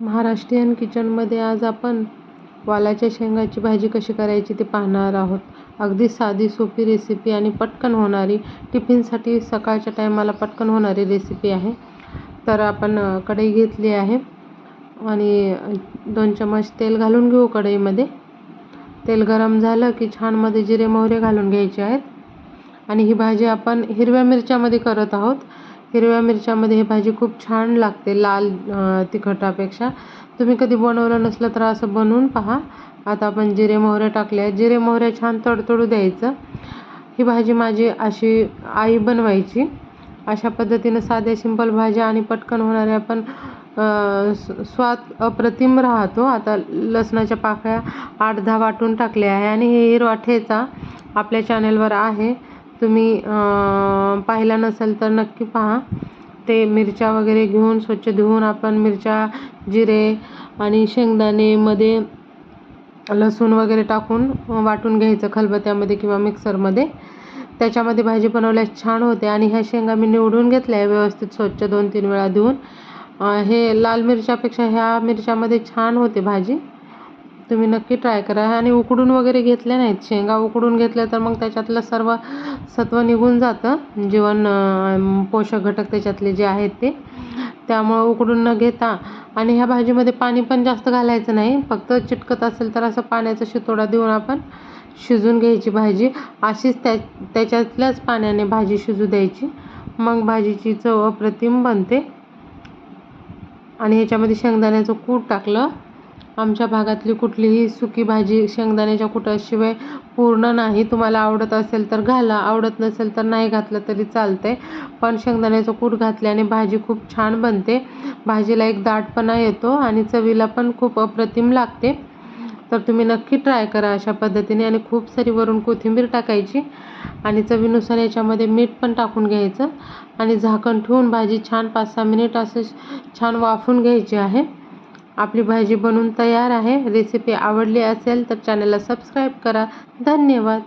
महाराष्ट्रीयन किचनमध्ये आज आपण वालाच्या शेंगाची भाजी कशी करायची ते पाहणार आहोत. अगदी साधी सोपी रेसिपी आणि पटकन होणारी टिफिनसाठी सकाळच्या टायमाला पटकन होणारी रेसिपी आहे. तर आपण कढई घेतली आहे आणि दोन चमच तेल घालून घेऊ कढईमध्ये. तेल गरम झालं की छानमध्ये जिरे मोहरे घालून घ्यायचे आहेत. आणि ही भाजी आपण हिरव्या मिरच्यामध्ये करत आहोत. हिरव्या मिरच्यामध्ये ही भाजी खूप छान लागते लाल तिखटापेक्षा. तुम्ही कधी बनवलं नसलं तर असं बनवून पहा. आता आपण जिरे मोहरे टाकले जिरे मोहरे छान तडतडू द्यायचं. ही भाजी माझी अशी आई बनवायची. अशा पद्धतीनं साध्या सिंपल भाज्या आणि पटकन होणाऱ्या पण स्वाद अप्रतिम राहतो. आता लसणाच्या पाकळ्या आठ दहा वाटून टाकल्या आहे आणि हे हिरवा ठेचा आपल्या चॅनेलवर आहे. तुम्ही पाहिला नसेल तर नक्की पहा. ते मिरच्या वगैरे घेऊन स्वच्छ धुवून आपण मिरच्या जिरे आणि शेंगदाणेमध्ये लसूण वगैरे टाकून वाटून घ्यायचं खलबत्त्यामध्ये किंवा मिक्सरमध्ये. त्याच्यामध्ये भाजी बनवल्यास छान होते आणि ह्या शेंगा मी निवडून घेतल्या आहे व्यवस्थित स्वच्छ दोन तीन वेळा धुवून. हे लाल मिरच्यापेक्षा ह्या मिरच्यामध्ये छान होते भाजी. तुम्ही नक्की ट्राय करा. आणि उकडून वगैरे घेतल्या नाहीत. शेंगा उकडून घेतल्या तर मग त्याच्यातलं सर्व सत्व निघून जातं. जीवन पोषक घटक त्याच्यातले जे आहेत ते. त्यामुळं उकडून न घेता. आणि ह्या भाजीमध्ये पाणी पण जास्त घालायचं नाही. फक्त चिटकत असेल तर असं पाण्याचा शितोडा देऊन आपण शिजून घ्यायची भाजी. अशीच त्या त्याच्यातल्याच पाण्याने भाजी शिजू द्यायची. मग भाजीची चव अप्रतिम बनते. आणि ह्याच्यामध्ये शेंगदाण्याचं कूट टाकलं. आमच्या भागातली कुठलीही सुकी भाजी शेंगदाण्याच्या कुटाशिवाय पूर्ण नाही. तुम्हाला आवडत असेल तर घाला आवडत नसेल तर नाही घातलं तरी चालतंय. पण शेंगदाण्याचं कूट घातल्याने भाजी खूप छान बनते. भाजीला एक दाटपणा येतो आणि चवीला पण खूप अप्रतिम लागते. तर तुम्ही नक्की ट्राय करा अशा पद्धतीने आणि खूप सारी वरून कोथिंबीर टाकायची आणि चवीनुसार याच्यामध्ये मीठ पण टाकून घ्यायचं आणि झाकण ठेवून भाजी छान पाच सहा मिनिट असं छान वाफून घ्यायची आहे. आपली भाजी बनवून तयार आहे. रेसिपी आवडली असेल तर चॅनलला सबस्क्राईब करा. धन्यवाद.